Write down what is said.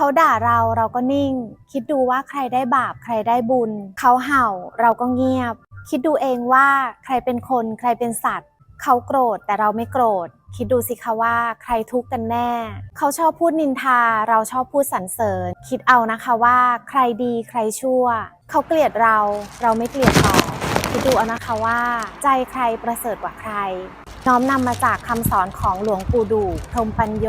เขาด่าเราเราก็นิ่ง คิดดูว่าใครได้บาปใครได้บุญ เขาเห่าเราก็เงียบ คิดดูเองว่าใครเป็นคนใครเป็นสัตว์ เขาโกรธแต่เราไม่โกรธ คิดดูสิคะว่าใครทุกข์กันแน่ เขาชอบพูดนินทา เราชอบพูดสรรเสริญ คิดเอานะคะว่าใครดีใครชั่ว เขาเกลียดเราเราไม่เกลียดตอบคิดดูเอานะคะว่า ใจใครประเสริฐกว่าใคร น้อมนำมาจากคำสอนของหลวงปู่ดูพรมปัญโย